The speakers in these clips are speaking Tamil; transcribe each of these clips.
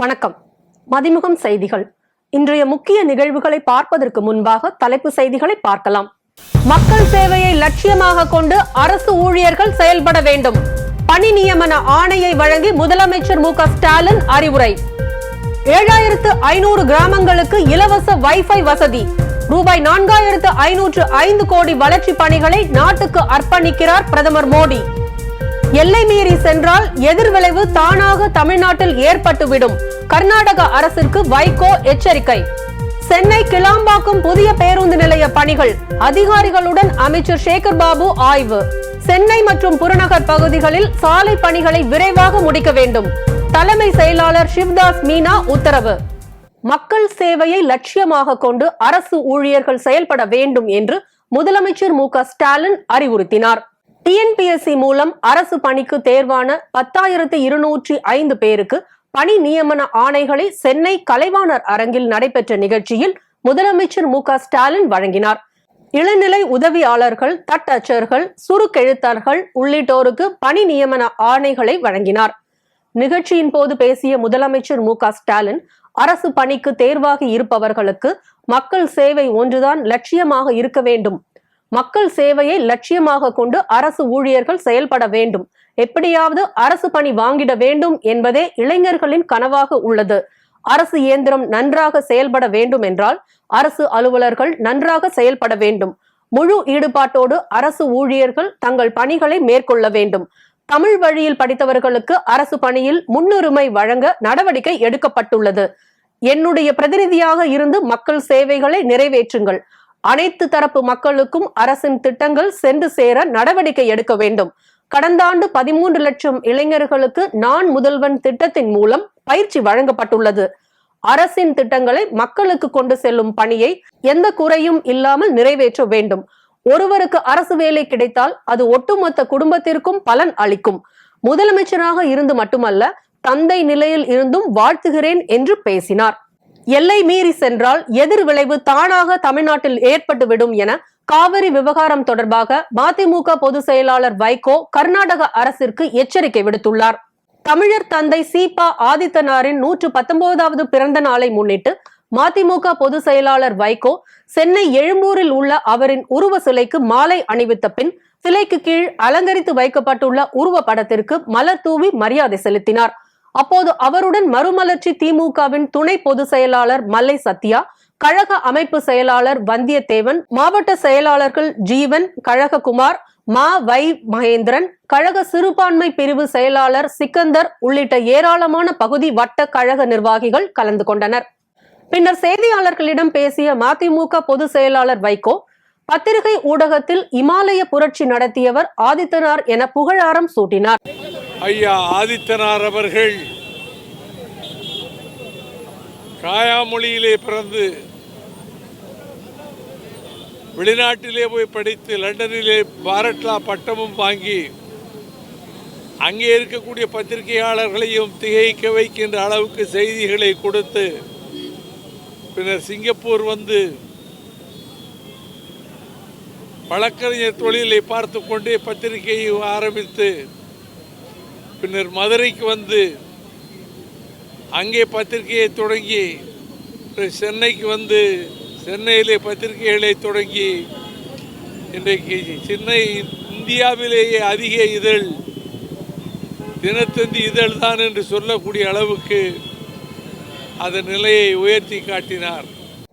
வணக்கம். மதிமுகம் செய்திகள். இன்றைய முக்கிய நிகழ்வுகளை பார்ப்பதற்கு முன்பாக தலைப்பு செய்திகளை பார்க்கலாம். மக்கள் சேவையை லட்சியமாக கொண்டு அரசு ஊழியர்கள் செயல்பட வேண்டும். பணி நியமன ஆணையை வழங்கி முதலமைச்சர் மு ஸ்டாலின் அறிவுரை. ஏழாயிரத்து ஐநூறு கிராமங்களுக்கு இலவச வைஃபை வசதி. ரூபாய் நான்காயிரத்து ஐநூற்று ஐந்து கோடி வளர்ச்சி பணிகளை நாட்டுக்கு அர்ப்பணிக்கிறார் பிரதமர் மோடி. எல்லை மீறி சென்றால் எதிர்விளைவு தானாக தமிழ்நாட்டில் ஏற்பட்டுவிடும். கர்நாடக அரசிற்கு வைகோ எச்சரிக்கை. சென்னை கிளாம்பாக்கம் புதிய பேருந்து நிலைய பணிகள். அதிகாரிகளுடன் அமைச்சர் சேகர் பாபு ஆய்வு. சென்னை மற்றும் புறநகர் பகுதிகளில் சாலை பணிகளை விரைவாக முடிக்க வேண்டும். தலைமை செயலாளர் சிவ்தாஸ் மீனா உத்தரவு. மக்கள் சேவையை லட்சியமாக கொண்டு அரசு ஊழியர்கள் செயல்பட வேண்டும் என்று முதலமைச்சர் மு க ஸ்டாலின் அறிவுறுத்தினார். டிஎன்பிஎஸ்சி மூலம் அரசு பணிக்கு தேர்வான பத்தாயிரத்து இருநூற்றி ஐந்து பேருக்கு பணி நியமன ஆணைகளை சென்னை கலைவாணர் அரங்கில் நடைபெற்ற நிகழ்ச்சியில் முதலமைச்சர் மு க ஸ்டாலின் வழங்கினார். இளநிலை உதவியாளர்கள் தட்டச்சர்கள் சுருக்கெழுத்தர்கள் உள்ளிட்டோருக்கு பணி நியமன ஆணைகளை வழங்கினார். நிகழ்ச்சியின் போது பேசிய முதலமைச்சர் மு ஸ்டாலின் அரசு பணிக்கு தேர்வாகி இருப்பவர்களுக்கு மக்கள் சேவை ஒன்றுதான் லட்சியமாக இருக்க வேண்டும். மக்கள் சேவையை லட்சியமாக கொண்டு அரசு ஊழியர்கள் செயல்பட வேண்டும். எப்படியாவது அரசு பணி வாங்கிட வேண்டும் என்பதே இளைஞர்களின் கனவாக உள்ளது. அரசு இயந்திரம் நன்றாக செயல்பட வேண்டும் என்றால் அரசு அலுவலர்கள் நன்றாக செயல்பட வேண்டும். முழு ஈடுபாட்டோடு அரசு ஊழியர்கள் தங்கள் பணிகளை மேற்கொள்ள வேண்டும். தமிழ் வழியில் படித்தவர்களுக்கு அரசு பணியில் முன்னுரிமை வழங்க நடவடிக்கை எடுக்கப்பட்டுள்ளது. என்னுடைய பிரதிநிதியாக இருந்து மக்கள் சேவைகளை நிறைவேற்றுங்கள். அனைத்து தரப்பு மக்களுக்கும் அரசின் திட்டங்கள் சென்று சேர நடவடிக்கை எடுக்க வேண்டும். கடந்த ஆண்டு பதிமூன்று லட்சம் இளைஞர்களுக்கு நான் முதல்வன் திட்டத்தின் மூலம் பயிற்சி வழங்கப்பட்டுள்ளது. அரசின் திட்டங்களை மக்களுக்கு கொண்டு செல்லும் பணியை எந்த குறையும் இல்லாமல் நிறைவேற்ற வேண்டும். ஒருவருக்கு அரசு வேலை கிடைத்தால் அது ஒட்டுமொத்த குடும்பத்திற்கும் பலன் அளிக்கும். முதலமைச்சராக இருந்து மட்டுமல்ல தந்தை நிலையில் இருந்தும் வாழ்த்துகிறேன் என்று பேசினார். எல்லை மீறி சென்றால் எதிர் விளைவு தானாக தமிழ்நாட்டில் ஏற்பட்டுவிடும் என காவிரி விவகாரம் தொடர்பாக மதிமுக பொதுச் செயலாளர் வைகோ கர்நாடக அரசிற்கு எச்சரிக்கை விடுத்துள்ளார். தமிழர் தந்தை சீபா ஆதித்தனாரின் நூற்று பத்தொன்பதாவது பிறந்த நாளை முன்னிட்டு மதிமுக பொதுச் செயலாளர் வைகோ சென்னை எழும்பூரில் உள்ள அவரின் உருவ சிலைக்கு மாலை அணிவித்த பின் சிலைக்கு கீழ் அலங்கரித்து வைக்கப்பட்டுள்ள உருவ படத்திற்கு மலர் தூவி மரியாதை செலுத்தினார். அப்போது அவருடன் மறுமலர்ச்சி திமுகவின் துணை பொதுச் செயலாளர் மல்லை சத்யா கழக அமைப்பு செயலாளர் வந்தியத்தேவன் மாவட்ட செயலாளர்கள் ஜீவன் கழககுமார் மா வை மகேந்திரன் கழக சிறுபான்மை பிரிவு செயலாளர் சிக்கந்தர் உள்ளிட்ட ஏராளமான பகுதி வட்ட கழக நிர்வாகிகள் கலந்து கொண்டனர். பின்னர் செய்தியாளர்களிடம் பேசிய மதிமுக பொதுச் செயலாளர் வைகோ பத்திரிகை ஊடகத்தில் இமாலய புரட்சி நடத்தியவர் ஆதித்தனார் என புகழாரம் சூட்டினார். ஐயா ஆதித்தனார் அவர்கள் காயாமொழியிலே பிறந்து வெளிநாட்டிலே போய் படித்து லண்டனிலே பாரட்லா பட்டமும் வாங்கி அங்கே இருக்கக்கூடிய பத்திரிகையாளர்களையும் திகைக்க வைக்கின்ற அளவுக்கு செய்திகளை கொடுத்து பின்னர் சிங்கப்பூர் வந்து வழக்கறிஞர் தொழிலை பார்த்து கொண்டே பத்திரிகையை ஆரம்பித்து பின்னர் மதுரைக்கு வந்து அங்கே பத்திரிகையை தொடங்கி சென்னைக்கு வந்து சென்னையிலே பத்திரிகைகளை தொடங்கி இன்றைக்கு சென்னை இந்தியாவிலேயே அதிக இதழ் தினத்தந்தி இதழ் தான் என்று சொல்லக்கூடிய அளவுக்கு அதன் நிலையை உயர்த்தி காட்டினார்.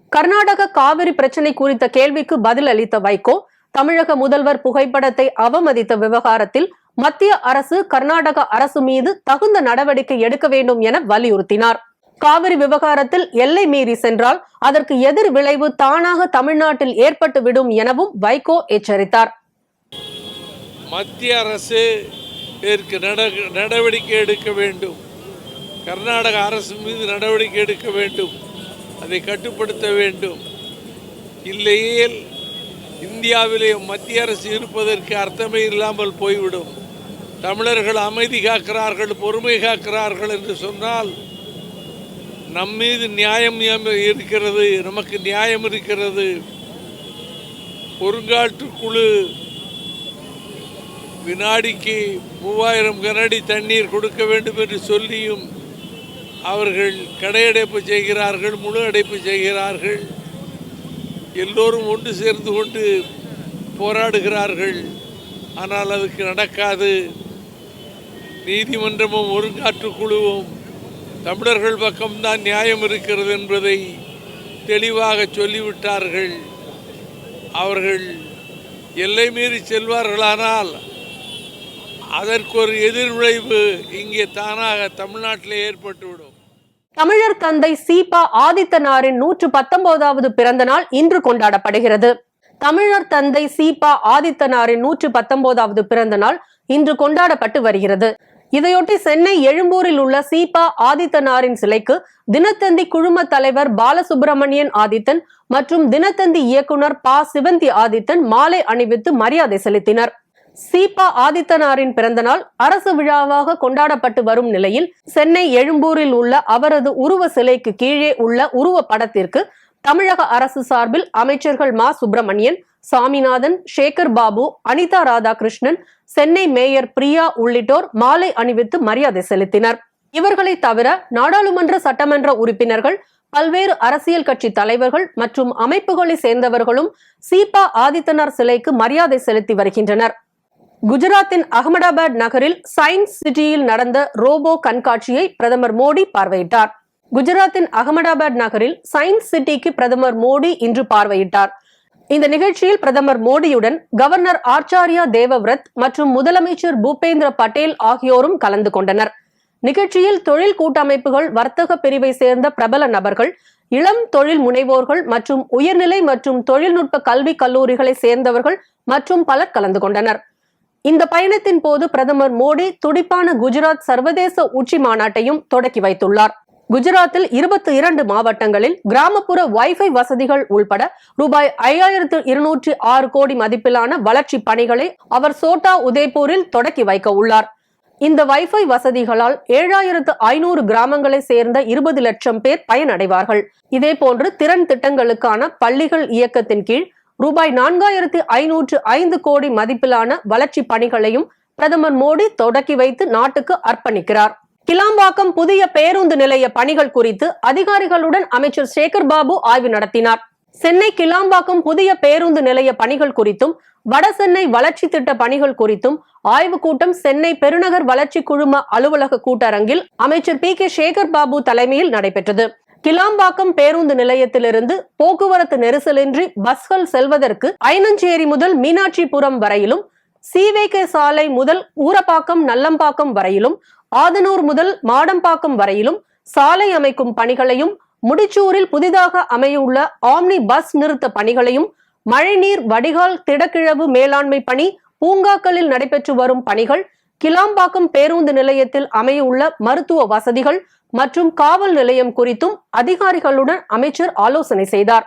கர்நாடக காவிரி பிரச்சனை குறித்த கேள்விக்கு பதில் அளித்த வைகோ தமிழக முதல்வர் புகைப்படத்தை அவமதித்த விவகாரத்தில் மத்திய அரசு கர்நாடக அரசு மீது தகுந்த நடவடிக்கை எடுக்க வேண்டும் என வலியுறுத்தினார். காவிரி விவகாரத்தில் எல்லை மீறி சென்றால் அதற்கு எதிர் விளைவு தானாக தமிழ்நாட்டில் ஏற்பட்டு விடும் எனவும் வைகோ எச்சரித்தார். மத்திய அரசு இதற்கு நடவடிக்கை எடுக்க வேண்டும். கர்நாடக அரசு மீது நடவடிக்கை எடுக்க வேண்டும். அதை கட்டுப்படுத்த வேண்டும். இல்லையேல் இந்தியாவிலே மத்திய அரசு இருப்பதற்கு அர்த்தமே இல்லாமல் போய்விடும். தமிழர்கள் அமைதி காக்கிறார்கள் பொறுமை காக்கிறார்கள் என்று சொன்னால் நம் மீது நியாயம் இருக்கிறது நமக்கு நியாயம் இருக்கிறது. ஒருங்காற்று குழு வினாடிக்கு மூவாயிரம் கனடி தண்ணீர் கொடுக்க வேண்டும் என்று சொல்லியும் அவர்கள் கடையடைப்பு செய்கிறார்கள் முழு அடைப்பு செய்கிறார்கள். எல்லோரும் ஒன்று சேர்ந்து கொண்டு போராடுகிறார்கள். ஆனால் அதுக்கு நடக்காது. நீதிமன்றமும் ஒருங்காற்று குழுவும் தமிழர்கள் பக்கம்தான் நியாயம் இருக்கிறது என்பதை தெளிவாக சொல்லிவிட்டார்கள். அவர்கள் எல்லை மீறி செல்வார்களானால் அதற்கு ஒரு எதிர்விளைவு இங்கே தானாக தமிழ்நாட்டிலே ஏற்பட்டுவிடும். தமிழர் தந்தை சீபா ஆதித்தனாரின் நூற்று பத்தொன்பதாவது பிறந்த நாள் இன்று கொண்டாடப்படுகிறது. தமிழர் தந்தை சீபா ஆதித்தனாரின் நூற்று பத்தொன்பதாவது பிறந்த நாள் இன்று கொண்டாடப்பட்டு வருகிறது. இதையொட்டி சென்னை எழும்பூரில் உள்ள சீபா ஆதித்தனாரின் சிலைக்கு தினத்தந்தி குழும தலைவர் பாலசுப்பிரமணியன் ஆதித்தன் மற்றும் தினத்தந்தி இயக்குனர் பா சிவந்தி ஆதித்தன் மாலை அணிவித்து மரியாதை செலுத்தினர். சீபா ஆதித்தனாரின் பிறந்தநாள் அரசு விழாவாக கொண்டாடப்பட்டு வரும் நிலையில் சென்னை எழும்பூரில் உள்ள அவரது உருவ சிலைக்கு கீழே உள்ள உருவ படத்திற்கு தமிழக அரசு சார்பில் அமைச்சர்கள் மா. சுப்பிரமணியன் சாமிநாதன் சேகர் பாபு அனிதா ராதாகிருஷ்ணன் சென்னை மேயர் பிரியா உள்ளிட்டோர் மாலை அணிவித்து மரியாதை செலுத்தினர். இவர்களை தவிர நாடாளுமன்ற சட்டமன்ற உறுப்பினர்கள் பல்வேறு அரசியல் கட்சி தலைவர்கள் மற்றும் அமைப்புகளை சேர்ந்தவர்களும் சீபா ஆதித்தனார் சிலைக்கு மரியாதை செலுத்தி வருகின்றனர். குஜராத்தின் அகமதாபாத் நகரில் சயின்ஸ் சிட்டியில் நடந்த ரோபோ கண்காட்சியை பிரதமர் மோடி பார்வையிட்டார். குஜராத்தின் அகமதாபாத் நகரில் சயின்ஸ் சிட்டிக்கு பிரதமர் மோடி இன்று பார்வையிட்டார். இந்த நிகழ்ச்சியில் பிரதமர் மோடியுடன் கவர்னர் ஆச்சாரியா தேவவ்ரத் மற்றும் முதலமைச்சர் பூபேந்திர பட்டேல் ஆகியோரும் கலந்து கொண்டனர். நிகழ்ச்சியில் தொழில் கூட்டமைப்புகள் வர்த்தக பிரிவை சேர்ந்த பிரபல நபர்கள் இளம் தொழில் முனைவோர்கள் மற்றும் உயர்நிலை மற்றும் தொழில்நுட்ப கல்வி கல்லூரிகளை சேர்ந்தவர்கள் மற்றும் பலர் கலந்து கொண்டனர். இந்த பயணத்தின் போது பிரதமர் மோடி துடிப்பான குஜராத் சர்வதேச உச்சி மாநாட்டையும் தொடக்கி வைத்துள்ளார். குஜராத்தில் இருபத்தி இரண்டு மாவட்டங்களில் கிராமப்புற வைஃபை வசதிகள் உள்பட ரூபாய் ஐயாயிரத்து இருநூற்றி ஆறு கோடி மதிப்பிலான வளர்ச்சி பணிகளை அவர் சோட்டா உதய்பூரில் தொடக்கி வைக்க உள்ளார். இந்த வைஃபை வசதிகளால் ஏழாயிரத்து ஐநூறு கிராமங்களை சேர்ந்த இருபது லட்சம் பேர் பயனடைவார்கள். இதேபோன்று திறன் திட்டங்களுக்கான பள்ளிகள் இயக்கத்தின் கீழ் ரூபாய் நான்காயிரத்து ஐநூற்று ஐந்து கோடி மதிப்பிலான வளர்ச்சி பணிகளையும் பிரதமர் மோடி தொடக்கி வைத்து நாட்டுக்கு அர்ப்பணிக்கிறார். கிளாம்பாக்கம் புதிய பேருந்து நிலைய பணிகள் குறித்து அதிகாரிகளுடன் அமைச்சர் சேகர் பாபு ஆய்வு நடத்தினார். சென்னை கிளாம்பாக்கம் புதிய பேருந்து நிலைய பணிகள் குறித்தும் வட சென்னை வளர்ச்சி திட்ட பணிகள் குறித்தும் ஆய்வுக் கூட்டம் சென்னை பெருநகர் வளர்ச்சி குழும அலுவலக கூட்டரங்கில் அமைச்சர் பி கே சேகர் பாபு தலைமையில் நடைபெற்றது. கிளாம்பாக்கம் பேருந்து நிலையத்திலிருந்து போக்குவரத்து நெரிசலின்றி பஸ்கள் செல்வதற்கு ஐனஞ்சேரி முதல் மீனாட்சிபுரம் வரையிலும் சிவேகே சாலை முதல் ஊரப்பாக்கம் நல்லம்பாக்கம் வரையிலும் ஆதனூர் முதல் மாடம்பாக்கம் வரையிலும் சாலை அமைக்கும் பணிகளையும் முடிச்சூரில் புதிதாக அமையவுள்ள ஆம்னி பஸ் நிறுத்த பணிகளையும் மழைநீர் வடிகால் திடக்கிழவு மேலாண்மை பணி பூங்காக்களில் நடைபெற்று வரும் பணிகள் கிளாம்பாக்கம் பேருந்து நிலையத்தில் அமையவுள்ள மருத்துவ வசதிகள் மற்றும் காவல் நிலையம் குறித்தும் அதிகாரிகளுடன் அமைச்சர் ஆலோசனை செய்தார்.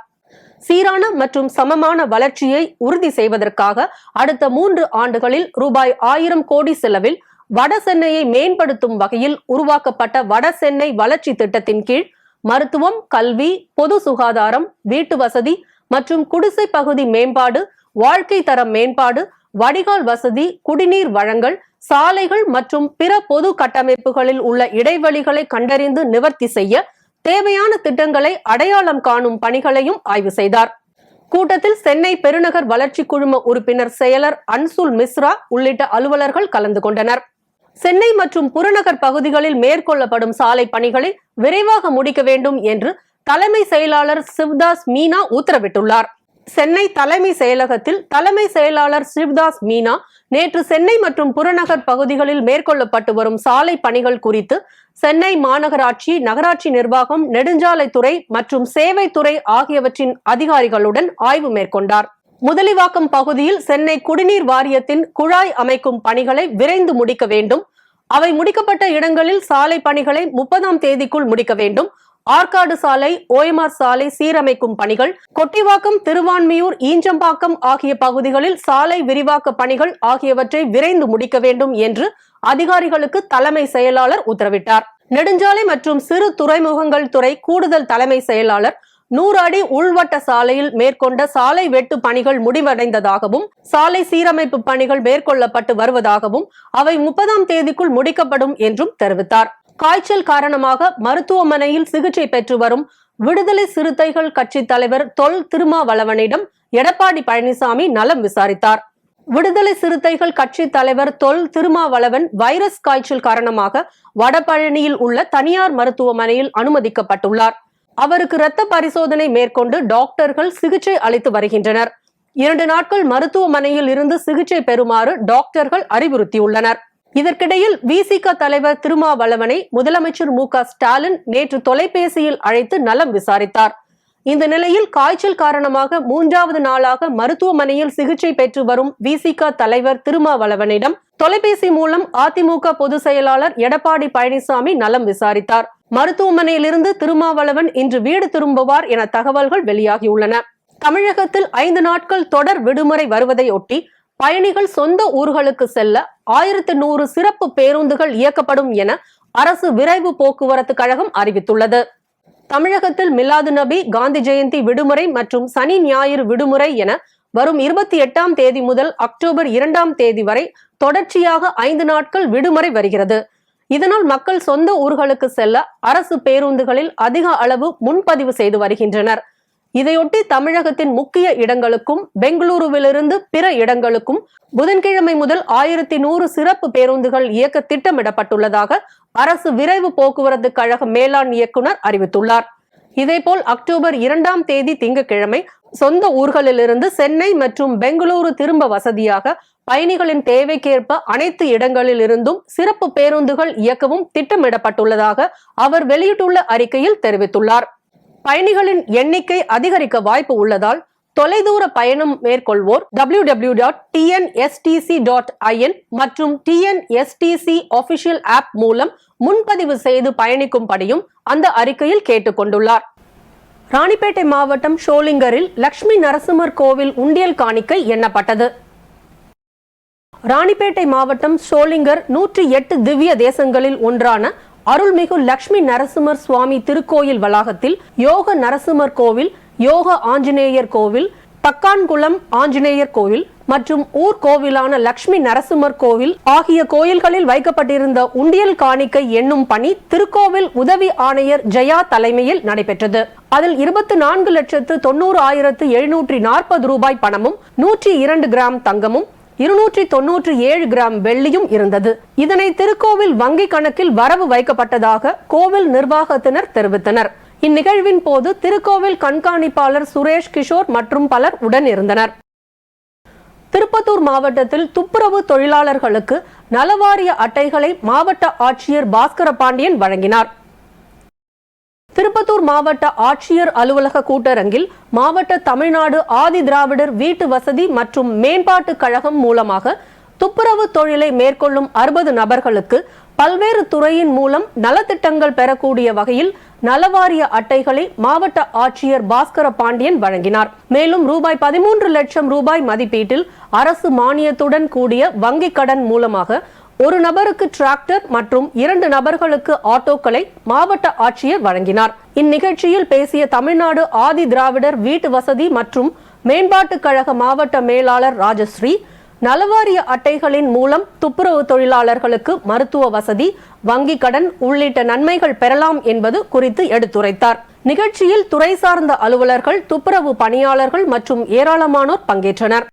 சீரான மற்றும் சமமான வளர்ச்சியை உறுதி செய்வதற்காக அடுத்த மூன்று ஆண்டுகளில் ரூபாய் ஆயிரம் கோடி செலவில் வட சென்னையை மேம்படுத்தும் வகையில் உருவாக்கப்பட்ட வட சென்னை வளர்ச்சி திட்டத்தின் கீழ் மருத்துவம் கல்வி பொது சுகாதாரம் வீட்டு வசதி மற்றும் குடிசை பகுதி மேம்பாடு வாழ்க்கை தரம் மேம்பாடு வடிகால் வசதி குடிநீர் வழங்கல் சாலைகள் மற்றும் பிற பொது கட்டமைப்புகளில் உள்ள இடைவெளிகளை கண்டறிந்து நிவர்த்தி செய்ய தேவையான திட்டங்களை அடையாளம் காணும் பணிகளையும் ஆய்வு செய்தார். கூட்டத்தில் சென்னை பெருநகர் வளர்ச்சி குழும உறுப்பினர் செயலர் அன்சுல் மிஸ்ரா உள்ளிட்ட அலுவலர்கள் கலந்து கொண்டனர். சென்னை மற்றும் புறநகர் பகுதிகளில் மேற்கொள்ளப்படும் சாலை பணிகளை விரைவாக முடிக்க வேண்டும் என்று தலைமை செயலாளர் சிவ்தாஸ் மீனா உத்தரவிட்டுள்ளார். சென்னை தலைமை செயலகத்தில் தலைமை செயலாளர் சிவ்தாஸ் மீனா நேற்று சென்னை மற்றும் புறநகர் பகுதிகளில் மேற்கொள்ளப்பட்டு வரும் சாலை பணிகள் குறித்து சென்னை மாநகராட்சி நகராட்சி நிர்வாகம் நெடுஞ்சாலைத்துறை மற்றும் சேவைத்துறை ஆகியவற்றின் அதிகாரிகளுடன் ஆய்வு மேற்கொண்டார். முதலிவாக்கம் பகுதியில் சென்னை குடிநீர் வாரியத்தின் குழாய் அமைக்கும் பணிகளை விரைந்து முடிக்க வேண்டும். அவை முடிக்கப்பட்ட இடங்களில் சாலை பணிகளை முப்பதாம் தேதிக்குள் முடிக்க வேண்டும். ஆற்காடு சாலை ஓஎம்ஆர் சாலை சீரமைக்கும் பணிகள் கொட்டிவாக்கம் திருவான்மியூர் ஈஞ்சம்பாக்கம் ஆகிய பகுதிகளில் சாலை விரிவாக்க பணிகள் ஆகியவற்றை விரைந்து முடிக்க வேண்டும் என்று அதிகாரிகளுக்கு தலைமை செயலாளர் உத்தரவிட்டார். நெடுஞ்சாலை மற்றும் சிறு துறைமுகங்கள் துறை கூடுதல் தலைமை செயலாளர் நூறு அடி உள்வட்ட சாலையில் மேற்கொண்ட சாலை வெட்டு பணிகள் முடிவடைந்ததாகவும் சாலை சீரமைப்பு பணிகள் மேற்கொள்ளப்பட்டு வருவதாகவும் அவை முப்பதாம் தேதிக்குள் முடிக்கப்படும் என்றும் தெரிவித்தார். காய்ச்சல் காரணமாக மருத்துவமனையில் சிகிச்சை பெற்று வரும் விடுதலை சிறுத்தைகள் கட்சி தலைவர் தொல் திருமாவளவனிடம் எடப்பாடி பழனிசாமி நலம் விசாரித்தார். விடுதலை சிறுத்தைகள் கட்சி தலைவர் தொல் திருமாவளவன் வைரஸ் காய்ச்சல் காரணமாக வடபழனியில் உள்ள தனியார் மருத்துவமனையில் அனுமதிக்கப்பட்டுள்ளார். அவருக்கு இரத்த பரிசோதனை மேற்கொண்டு டாக்டர்கள் சிகிச்சை அளித்து வருகின்றனர். இரண்டு நாட்கள் மருத்துவமனையில் இருந்து சிகிச்சை பெறுமாறு டாக்டர்கள் அறிவுறுத்தியுள்ளனர். இதற்கிடையில் விசிக தலைவர் திருமாவளவனை முதலமைச்சர் மு க ஸ்டாலின் நேற்று தொலைபேசியில் அழைத்து நலம் விசாரித்தார். இந்த நிலையில் காய்ச்சல் காரணமாக மூன்றாவது நாளாக மருத்துவமனையில் சிகிச்சை பெற்று வரும் விசிக தலைவர் திருமாவளவனிடம் தொலைபேசி மூலம் அதிமுக பொதுச் செயலாளர் எடப்பாடி பழனிசாமி நலம் விசாரித்தார். மருத்துவமனையிலிருந்து திருமாவளவன் இன்று வீடு திரும்புவார் என தகவல்கள் வெளியாகியுள்ளன. தமிழகத்தில் ஐந்து நாட்கள் தொடர் விடுமுறை வருவதையொட்டி பயணிகள் சொந்த ஊர்களுக்கு செல்ல ஆயிரத்து நூறு சிறப்பு பேருந்துகள் இயக்கப்படும் என அரசு விரைவு போக்குவரத்து கழகம் அறிவித்துள்ளது. தமிழகத்தில் மிலாது நபி காந்தி ஜெயந்தி விடுமுறை மற்றும் சனி ஞாயிறு விடுமுறை என வரும் இருபத்தி எட்டாம் தேதி முதல் அக்டோபர் இரண்டாம் தேதி வரை தொடர்ச்சியாக ஐந்து நாட்கள் விடுமுறை வருகிறது. இதனால் மக்கள் சொந்த ஊர்களுக்கு செல்ல அரசு பேருந்துகளில் அதிக அளவு முன்பதிவு செய்து வருகின்றனர். இதையொட்டி தமிழகத்தின் முக்கிய இடங்களுக்கும் பெங்களூருவிலிருந்து பிற இடங்களுக்கும் புதன்கிழமை முதல் ஆயிரத்தி நூறு சிறப்பு பேருந்துகள் இயக்க திட்டமிடப்பட்டுள்ளதாக அரசு விரைவு போக்குவரத்து கழக மேலாண் இயக்குனர் அறிவித்துள்ளார். இதேபோல் அக்டோபர் இரண்டாம் தேதி திங்கட்கிழமை சொந்த ஊர்களிலிருந்து சென்னை மற்றும் பெங்களூரு திரும்ப வசதியாக பயணிகளின் தேவைக்கேற்ப அனைத்து இடங்களில் இருந்தும் சிறப்பு பேருந்துகள் இயக்கவும் திட்டமிடப்பட்டுள்ளதாக அவர் வெளியிட்டுள்ள அறிக்கையில் தெரிவித்துள்ளார். பயணிகளின் எண்ணிக்கை அதிகரிக்க வாய்ப்பு உள்ளதால் தொலைதூர பயணம் மேற்கொள்வோர் W W dot TNSTC dot IN மற்றும் டிஎன்எஸ்டிசி ஆபிஷியல் ஆப் மூலம் முன்பதிவு செய்து பயணிக்கும்படியும் அந்த அறிக்கையில் கேட்டுக்கொண்டுள்ளார். ராணிப்பேட்டை மாவட்டம் ஷோலிங்கரில் லட்சுமி நரசிம்மர் கோவில் உண்டியல் காணிக்கை எண்ணப்பட்டது. ராணிப்பேட்டை மாவட்டம் ஷோலிங்கர் நூற்றி எட்டு திவ்ய தேசங்களில் ஒன்றான அருள்மிகு லக்ஷ்மி நரசிம்மர் சுவாமி திருக்கோயில் வளாகத்தில் யோக நரசிம்மர் கோவில் யோக ஆஞ்சநேயர் கோவில் தக்கான்குளம் ஆஞ்சநேயர் கோவில் மற்றும் ஊர் கோவிலான லட்சுமி நரசிம்மர் கோவில் ஆகிய கோயில்களில் வைக்கப்பட்டிருந்த உண்டியல் காணிக்கை எண்ணும் பணி திருக்கோவில் உதவி ஆணையர் ஜெயா தலைமையில் நடைபெற்றது. அதில் இருபத்தி நான்கு லட்சத்து தொண்ணூறு ஆயிரத்து எழுநூற்றி நாற்பது ரூபாய் பணமும் நூற்றி இரண்டு கிராம் தங்கமும் இருநூற்றி தொன்னூற்றி ஏழு கிராம் வெள்ளியும் இருந்தது. இதனை திருக்கோவில் வங்கி கணக்கில் வரவு வைக்கப்பட்டதாக கோவில் நிர்வாகத்தினர் தெரிவித்தனர். இந்நிகழ்வின் போது திருக்கோவில் கண்காணிப்பாளர் சுரேஷ் கிஷோர் மற்றும் பலர் உடன் இருந்தனர் திருப்பத்தூர் மாவட்டத்தில் துப்புரவு தொழிலாளர்களுக்கு நலவாரிய அட்டைகளை மாவட்ட ஆட்சியர் பாஸ்கர பாண்டியன் வழங்கினார். திருப்பத்தூர் மாவட்ட ஆட்சியர் அலுவலக கூட்டரங்கில் மாவட்ட தமிழ்நாடு ஆதி திராவிடர் வீட்டு வசதி மற்றும் மேம்பாட்டு கழகம் மூலமாக துப்புரவு தொழிலை மேற்கொள்ளும் அறுபது நபர்களுக்கு பல்வேறு துறையின் மூலம் நலத்திட்டங்கள் பெறக்கூடிய வகையில் நலவாரிய அட்டைகளை மாவட்ட ஆட்சியர் பாஸ்கர பாண்டியன் வழங்கினார். மேலும் ரூபாய் பதிமூன்று லட்சம் ரூபாய் மதிப்பீட்டில் அரசு மானியத்துடன் கூடிய வங்கிக் கடன் மூலமாக ஒரு நபருக்கு டிராக்டர் மற்றும் இரண்டு நபர்களுக்கு ஆட்டோக்களை மாவட்ட ஆட்சியர் வழங்கினார். இந்நிகழ்ச்சியில் பேசிய தமிழ்நாடு ஆதி திராவிடர் வீட்டு வசதி மற்றும் மேம்பாட்டுக் கழக மாவட்ட மேலாளர் ராஜஸ்ரீ நலவாரிய அட்டைகளின் மூலம் துப்புரவு தொழிலாளர்களுக்கு மருத்துவ வசதி வங்கி கடன் உள்ளிட்ட நன்மைகள் பெறலாம் என்பது குறித்து எடுத்துரைத்தார். நிகழ்ச்சியில் துறை சார்ந்த அலுவலர்கள் துப்புரவு பணியாளர்கள் மற்றும் ஏராளமானோர் பங்கேற்றனர்.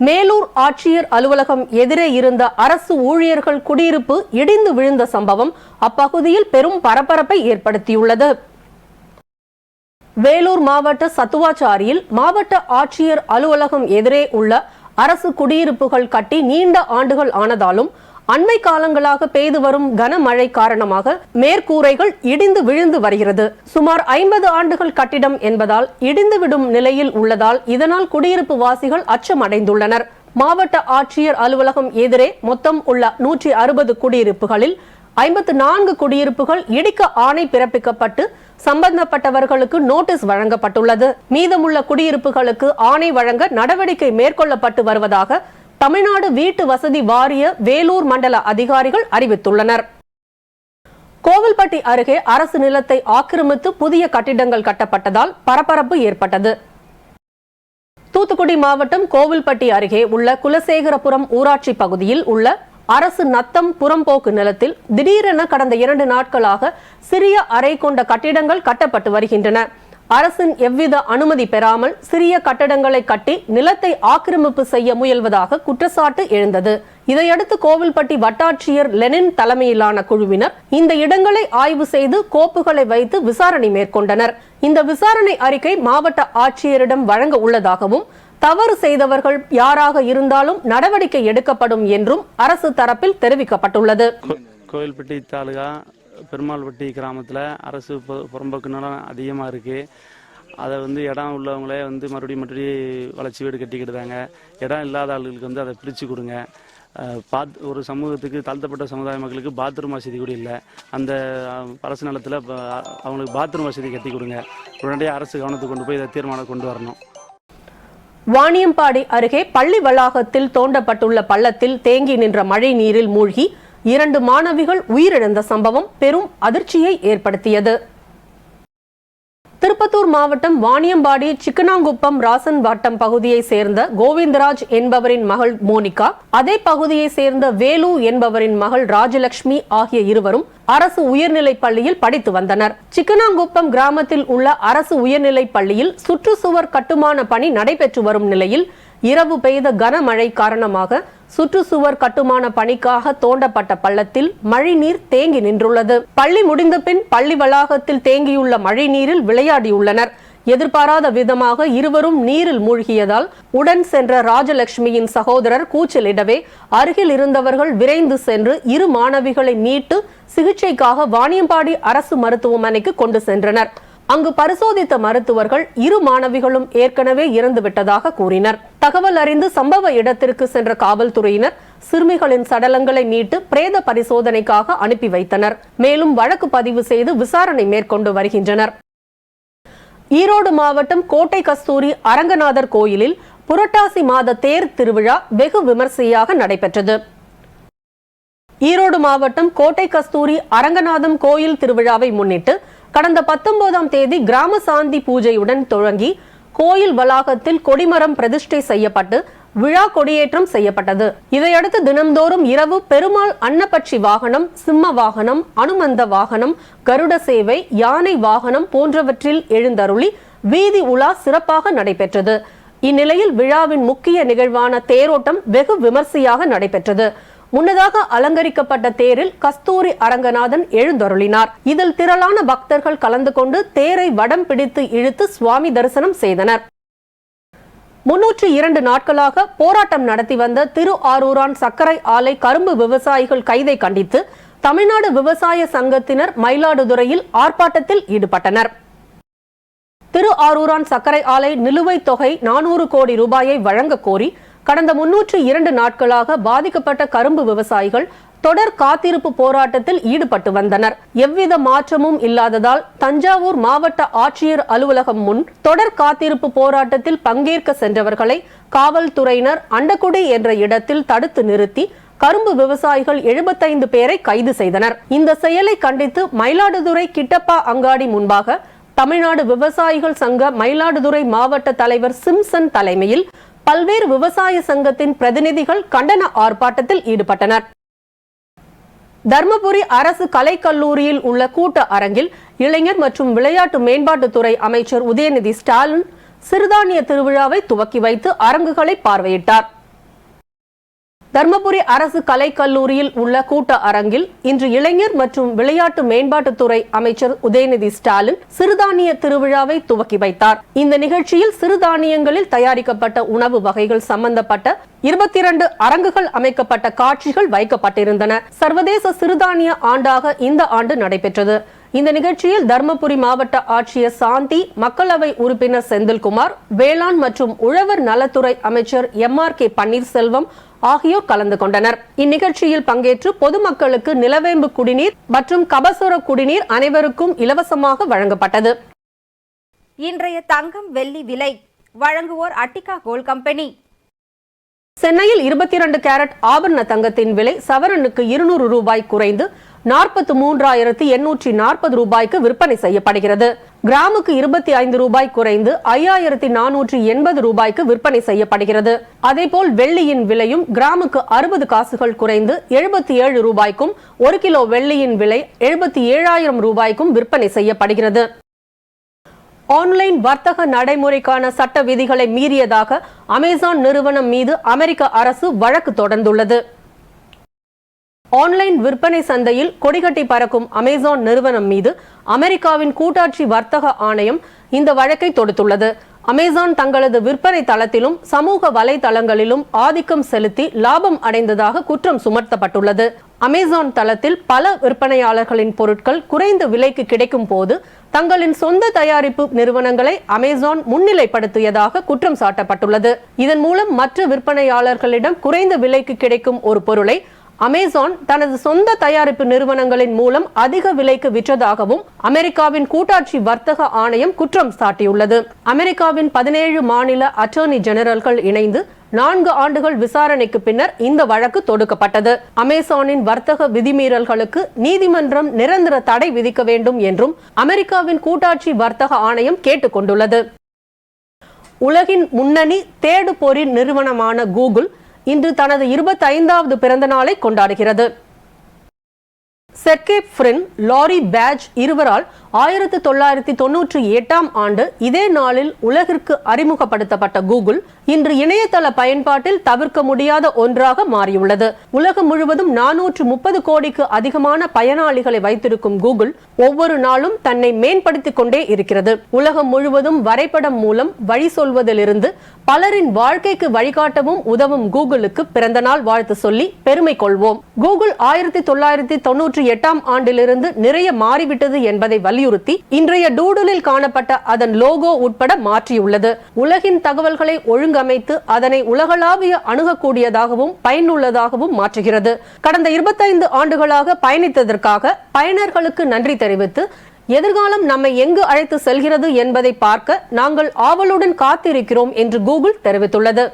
மேலூர் ஆட்சியர் அலுவலகம் எதிரே இருந்த அரசு ஊழியர்கள் குடியிருப்பு இடிந்து விழுந்த சம்பவம் அப்பகுதியில் பெரும் பரபரப்பை ஏற்படுத்தியுள்ளது. வேலூர் மாவட்ட சத்துவாச்சாரியில் மாவட்ட ஆட்சியர் அலுவலகம் எதிரே உள்ள அரசு குடியிருப்புகள் கட்டி நீண்ட ஆண்டுகள் ஆனதாலும் அண்மை காலங்களாக பெய்து வரும் கனமழை காரணமாக மேற்கூரைகள் இடிந்து விழுந்து வருகிறது. சுமார் ஐம்பது ஆண்டுகள் கட்டிடம் என்பதால் இடிந்து விடும் நிலையில் உள்ளதால் இதனால் குடியிருப்பு வாசிகள் அச்சம் அடைந்துள்ளனர் மாவட்ட ஆட்சியர் அலுவலகம் எதிரே மொத்தம் உள்ள நூற்றி அறுபது குடியிருப்புகளில் ஐம்பத்து நான்கு குடியிருப்புகள் இடிக்க ஆணை பிறப்பிக்கப்பட்டு சம்பந்தப்பட்டவர்களுக்கு நோட்டீஸ் வழங்கப்பட்டுள்ளது. மீதமுள்ள குடியிருப்புகளுக்கு ஆணை வழங்க நடவடிக்கை மேற்கொள்ளப்பட்டு வருவதாக தமிழ்நாடு வீட்டு வசதி வாரிய வேலூர் மண்டல அதிகாரிகள் அறிவித்துள்ளனர். கோவில்பட்டி அருகே அரசு நிலத்தை ஆக்கிரமித்து புதிய கட்டிடங்கள் கட்டப்பட்டதால் பரபரப்பு ஏற்பட்டது. தூத்துக்குடி மாவட்டம் கோவில்பட்டி அருகே உள்ள குலசேகரபுரம் ஊராட்சி பகுதியில் உள்ள அரசு நத்தம் புறம்போக்கு நிலத்தில் திடீரென கடந்த இரண்டு நாட்களாக சிறிய அறை கொண்ட கட்டிடங்கள் கட்டப்பட்டு வருகின்றன. அரசின் எவ்வித அனுமதி பெறாமல் சிறிய கட்டடங்களை கட்டி நிலத்தை ஆக்கிரமிப்பு செய்ய முயல்வதாக குற்றச்சாட்டு எழுந்தது. இதையடுத்து கோவில்பட்டி வட்டாட்சியர் லெனின் தலைமையிலான குழுவினர் இந்த இடங்களை ஆய்வு செய்து கோப்புகளை வைத்து விசாரணை மேற்கொண்டனர். இந்த விசாரணை அறிக்கை மாவட்ட ஆட்சியரிடம் வழங்க உள்ளதாகவும் தவறு செய்தவர்கள் யாராக இருந்தாலும் நடவடிக்கை எடுக்கப்படும் என்றும் அரசு தரப்பில் தெரிவிக்கப்பட்டுள்ளது. கோவில்பட்டி தாலுகா பெருமாள்பட்டி கிராமத்தில் அரசு புறம்போக்கு நிலம் அதிகமாக இருக்குது அதை வந்து இடம் உள்ளவங்களே வந்து மறுபடியும் மறுபடியும் வளர்ச்சி வீடு கட்டிக்கிட்டுதாங்க இடம் இல்லாத ஆளுகளுக்கு வந்து அதை பிரித்து கொடுங்க. பாத் ஒரு சமூகத்துக்கு தாழ்த்தப்பட்ட சமுதாய மக்களுக்கு பாத்ரூம் வசதி கூட இல்லை. அந்த அரசு நிலத்தில் அவங்களுக்கு பாத்ரூம் வசதி கட்டி கொடுங்க. உடனடியாக அரசு கவனத்துக்கு கொண்டு போய் இதை தீர்மானம் கொண்டு வரணும். வாணியம்பாடி அருகே பள்ளி வளாகத்தில் தோண்டப்பட்டுள்ள பள்ளத்தில் தேங்கி நின்ற மழை நீரில் மூழ்கி இரண்டு மாணவிகள் உயிரிழந்த சம்பவம் பெரும் அதிர்ச்சியை ஏற்படுத்தியது. திருப்பத்தூர் மாவட்டம் வாணியம்பாடி சிக்கனாங்குப்பம் ராசன் வட்டம் பகுதியை சேர்ந்த கோவிந்தராஜ் என்பவரின் மகள் மோனிகா அதே பகுதியை சேர்ந்த வேலு என்பவரின் மகள் ராஜலட்சுமி ஆகிய இருவரும் அரசு உயர்நிலைப் பள்ளியில் படித்து வந்தனர். சிக்கனாங்குப்பம் கிராமத்தில் உள்ள அரசு உயர்நிலைப் பள்ளியில் சுற்றுச்சுவர் கட்டுமான பணி நடைபெற்று வரும் நிலையில் இரவு பெய்த கனமழை காரணமாக சுற்றுச்சுவர் கட்டுமான பணிக்காக தோண்டப்பட்ட பள்ளத்தில் மழைநீர் தேங்கி நின்றுள்ளது. பள்ளி முடிந்த பின் பள்ளி வளாகத்தில் தேங்கியுள்ள மழைநீரில் விளையாடியுள்ளனர். எதிர்பாராத விதமாக இருவரும் நீரில் மூழ்கியதால் உடன் சென்ற ராஜலட்சுமியின் சகோதரர் கூச்சலிடவே அருகில் இருந்தவர்கள் விரைந்து சென்று இரு மாணவிகளை மீட்டு சிகிச்சைக்காக வாணியம்பாடி அரசு மருத்துவமனைக்கு கொண்டு சென்றனர். அங்கு பரிசோதித்த மருத்துவர்கள் இரு மாணவிகளும் ஏற்கனவே இறந்துவிட்டதாக கூறினர். தகவல் அறிந்து சம்பவ இடத்திற்கு சென்ற காவல்துறையினர் சிறுமிகளின் சடலங்களை மீட்டு பிரேத பரிசோதனைக்காக அனுப்பி வைத்தனர். மேலும் வழக்கு பதிவு செய்து விசாரணை மேற்கொண்டு வருகின்றனர். ஈரோடு மாவட்டம் கோட்டை கஸ்தூரி அரங்கநாதர் கோயிலில் புரட்டாசி மாத தேர் திருவிழா வெகு விமர்சையாக நடைபெற்றது. ஈரோடு மாவட்டம் கோட்டை கஸ்தூரி அரங்கநாதம் கோயில் திருவிழாவை முன்னிட்டு கடந்த பத்தொன்பதாம் தேதி கிராம சாந்தி பூஜையுடன் தொடங்கி கோயில் வளாகத்தில் கொடிமரம் பிரதிஷ்டை செய்யப்பட்டு விழா கொடியேற்றம் செய்யப்பட்டது. இதையடுத்து தினம்தோறும் இரவு பெருமாள் அன்னப்பட்சி வாகனம் சிம்ம வாகனம் அனுமந்த வாகனம் கருட சேவை யானை வாகனம் போன்றவற்றில் எழுந்தருளி வீதி உலா சிறப்பாக நடைபெற்றது. இந்நிலையில் விழாவின் முக்கிய நிகழ்வான தேரோட்டம் வெகு விமர்சையாக நடைபெற்றது. முன்னதாக அலங்கரிக்கப்பட்ட தேரில் கஸ்தூரி அரங்கநாதன் எழுந்தருளினார். இதில் திரளான பக்தர்கள் கலந்து கொண்டு தேரை வடம் பிடித்து இழுத்து சுவாமி தரிசனம் செய்தனர். முன்னூற்று இரண்டு நாட்களாக போராட்டம் நடத்தி வந்த திரு ஆரூரான் சர்க்கரை ஆலை கரும்பு விவசாயிகள் கைதை கண்டித்து தமிழ்நாடு விவசாய சங்கத்தினர் மயிலாடுதுறையில் ஆர்ப்பாட்டத்தில் ஈடுபட்டனர். திரு ஆரூரான் சர்க்கரை ஆலை நிலுவைத் தொகை நானூறு கோடி ரூபாயை வழங்க கோரி கடந்த முன்னூற்று இரண்டு நாட்களாக பாதிக்கப்பட்ட கரும்பு விவசாயிகள் தொடர் காத்திருப்பு போராட்டத்தில் ஈடுபட்டு வந்தனர். எவ்வித மாற்றமும் இல்லாததால் தஞ்சாவூர் மாவட்ட ஆட்சியர் அலுவலகம் முன் தொடர் காத்திருப்பு போராட்டத்தில் பங்கேற்க சென்றவர்களை காவல்துறையினர் அண்டக்குடி என்ற இடத்தில் தடுத்து நிறுத்தி கரும்பு விவசாயிகள் எழுபத்தைந்து பேரை கைது செய்தனர். இந்த செயலை கண்டித்து மயிலாடுதுறை கிட்டப்பா அங்காடி முன்பாக தமிழ்நாடு விவசாயிகள் சங்க மயிலாடுதுறை மாவட்ட தலைவர் சிம்சன் தலைமையில் பல்வேறு விவசாய சங்கத்தின் பிரதிநிதிகள் கண்டன ஆர்ப்பாட்டத்தில் ஈடுபட்டனர். தர்மபுரி அரசு கலைக்கல்லூரியில் உள்ள கூட்ட அரங்கில் இளைஞர் மற்றும் விளையாட்டு மேம்பாட்டுத்துறை அமைச்சர் உதயநிதி ஸ்டாலின் சிறுதானிய திருவிழாவை துவக்கி வைத்து அரங்குகளை பார்வையிட்டார். தர்மபுரி அரசு கலைக்கல்லூரியில் உள்ள கூட்ட அரங்கில் இன்று இளைஞர் மற்றும் விளையாட்டு மேம்பாட்டுத்துறை அமைச்சர் உதயநிதி ஸ்டாலின் சிறுதானிய திருவிழாவை துவக்கி வைத்தார். இந்த நிகழ்ச்சியில் சிறுதானியங்களில் தயாரிக்கப்பட்ட உணவு வகைகள் சம்பந்தப்பட்ட இருபத்தி இரண்டு அரங்குகள் அமைக்கப்பட்ட காட்சிகள் வைக்கப்பட்டிருந்தன. சர்வதேச சிறுதானிய ஆண்டாக இந்த ஆண்டு நடைபெற்றது. இந்த நிகழ்ச்சியில் தர்மபுரி மாவட்ட ஆட்சியர் சாந்தி மக்களவை உறுப்பினர் செந்தில்குமார் வேளாண் மற்றும் உழவர் நலத்துறை அமைச்சர் எம் ஆர் கே பன்னீர்செல்வம் ஆகியோர் கலந்து கொண்டனர். இந்நிகழ்ச்சியில் பங்கேற்று பொதுமக்களுக்கு நிலவேம்பு குடிநீர் மற்றும் கபசுர குடிநீர் அனைவருக்கும் இலவசமாக வழங்கப்பட்டது. இன்றைய தங்கம் வெள்ளி விலை வழங்குவோர் அட்டிகா கோல்ட் கம்பெனி. சென்னையில் இருபத்தி இரண்டு கேரட் ஆபரண தங்கத்தின் விலை சவரனுக்கு இருநூறு ரூபாய் குறைந்து நாற்பத்தி மூன்றாயிரத்து எண்ணூற்றி நாற்பது ரூபாய்க்கு விற்பனை செய்யப்படுகிறது. கிராமுக்கு இருபத்தி ஐந்து ரூபாய் குறைந்து ஐயாயிரத்தி நானூற்றி எண்பது ரூபாய்க்கு விற்பனை செய்யப்படுகிறது. அதேபோல் வெள்ளியின் விலையும் கிராமுக்கு அறுபது காசுகள் குறைந்து எழுபத்தி ஏழு ரூபாய்க்கும் ஒரு கிலோ வெள்ளியின் விலை எழுபத்தி ஏழாயிரம் ரூபாய்க்கும் விற்பனை செய்யப்படுகிறது. ஆன்லைன் வர்த்தக நடைமுறைக்கான சட்ட விதிகளை மீறியதாக அமேசான் நிறுவனம் மீது அமெரிக்க அரசு வழக்கு தொடர்ந்துள்ளது. ஆன்லைன் விற்பனை சந்தையில் கொடிகட்டி பறக்கும் அமேசான் நிறுவனம் மீது அமெரிக்காவின் கூட்டாட்சி வர்த்தக ஆணையம் இந்த வழக்கை தொடுத்துள்ளது. அமேசான் தங்களது விற்பனை தளத்திலும் சமூக வலைதளங்களிலும் ஆதிக்கம் செலுத்தி லாபம் அடைந்ததாக குற்றம் சுமத்தப்பட்டுள்ளது. அமேசான் தளத்தில் பல விற்பனையாளர்களின் பொருட்கள் குறைந்த விலைக்கு கிடைக்கும் போது தங்களின் சொந்த தயாரிப்பு நிறுவனங்களை அமேசான் முன்னிலைப்படுத்தியதாக குற்றம் சாட்டப்பட்டுள்ளது. இதன் மூலம் மற்ற விற்பனையாளர்களிடம் குறைந்த விலைக்கு கிடைக்கும் ஒரு பொருளை அமேசான் தனது சொந்த தயாரிப்பு நிறுவனங்களின் மூலம் அதிக விலைக்கு விற்றதாகவும் அமெரிக்காவின் கூட்டாட்சி வர்த்தக ஆணையம் குற்றம் சாட்டியுள்ளது. அமெரிக்காவின் பதினேழு மாநில அட்டர்னி ஜெனரல்கள் இணைந்து நான்கு ஆண்டுகள் விசாரணைக்கு பின்னர் இந்த வழக்கு தொடுக்கப்பட்டது. அமேசானின் வர்த்தக விதிமீறல்களுக்கு நீதிமன்றம் நிரந்தர தடை விதிக்க வேண்டும் என்றும் அமெரிக்காவின் கூட்டாட்சி வர்த்தக ஆணையம் கேட்டுக்கொண்டுள்ளது உலகின் முன்னணி தேடுபொறி நிறுவனமான கூகுள் இன்று தனது இருபத்தைந்தாவது பிறந்த நாளை கொண்டாடுகிறது. செர்கே ஃப்ரின் லாரி பேஜ் இருவரால் ஆயிரத்து தொள்ளாயிரத்தி தொன்னூற்றி எட்டாம் ஆண்டு இதே நாளில் உலகிற்கு அறிமுகப்படுத்தப்பட்ட கூகுள் இன்று இணையதள பயன்பாட்டில் தவிர்க்க முடியாத ஒன்றாக மாறியுள்ளது. உலகம் முழுவதும் நானூற்று முப்பது கோடிக்கு அதிகமான பயனாளிகளை வைத்திருக்கும் கூகுள் ஒவ்வொரு நாளும் தன்னை மேம்படுத்திக் கொண்டே இருக்கிறது. உலகம் முழுவதும் வரைபடம் மூலம் வழி சொல்வதிலிருந்து பலரின் வாழ்க்கைக்கு வழிகாட்டவும் உதவும் கூகுளுக்கு பிறந்த நாள் வாழ்த்து சொல்லி பெருமை கொள்வோம். கூகுள் ஆயிரத்தி தொள்ளாயிரத்தி தொன்னூற்றி எட்டாம் ஆண்டிலிருந்து நிறைய மாறிவிட்டது என்பதை வலியுறுத்தி இன்றைய டூடுலில் காணப்பட்ட அதன் லோகோ உட்பட மாற்றியுள்ளது. உலகின் தகவல்களை ஒழுங்கமைத்து அதனை உலகளாவிய அணுகக்கூடியதாகவும் பயனுள்ளதாகவும் மாற்றுகிறது. கடந்த இருபத்தைந்து ஆண்டுகளாக பயணித்ததற்காக பயனர்களுக்கு நன்றி தெரிவித்து எதிர்காலம் நம்மை எங்கு அழைத்து செல்கிறது என்பதை பார்க்க நாங்கள் ஆவலுடன் காத்திருக்கிறோம் என்று கூகுள் தெரிவித்துள்ளது.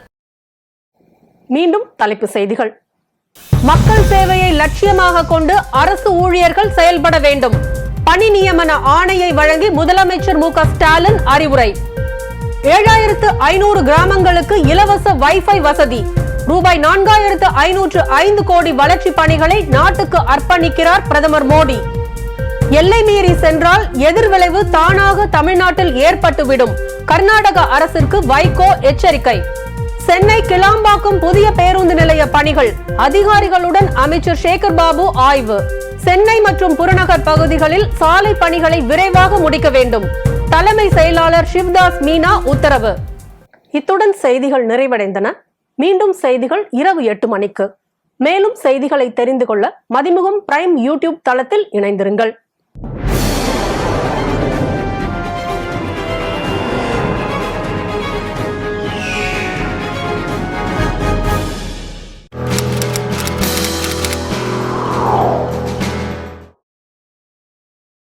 மீண்டும் தலைப்பு செய்திகள். மக்கள் சேவையை லட்சியமாக கொண்டு அரசு ஊழியர்கள் செயல்பட வேண்டும். பணி நியமன ஆணையை வழங்கி முதலமைச்சர் மு. ஸ்டாலின் அறிவுரை. ஏழாயிரத்து ஐநூறு கிராமங்களுக்கு இலவச வைஃபை வசதி. ரூபாய் நான்காயிரத்து ஐநூற்று ஐந்து கோடி வளர்ச்சி பணிகளை நாட்டுக்கு அர்ப்பணிக்கிறார் பிரதமர் மோடி. எல்லை மீறி சென்றால் எதிர்விளைவு தானாக தமிழ்நாட்டில் ஏற்பட்டுவிடும். கர்நாடக அரசிற்கு வைகோ எச்சரிக்கை. சென்னை கிளாம்பாக்கம் புதிய பேருந்து நிலைய பணிகள். அதிகாரிகளுடன் அமைச்சர் சேகர் பாபு ஆய்வு. சென்னை மற்றும் புறநகர் பகுதிகளில் சாலை பணிகளை விரைவாக முடிக்க வேண்டும். தலைமை செயலாளர் சிவ்தாஸ் மீனா உத்தரவு. இத்துடன் செய்திகள் நிறைவடைந்தன. மீண்டும் செய்திகள் இரவு எட்டு மணிக்கு. மேலும் செய்திகளை தெரிந்து கொள்ள மதிமுகம் பிரைம் யூடியூப் தளத்தில் இணைந்திருங்கள்.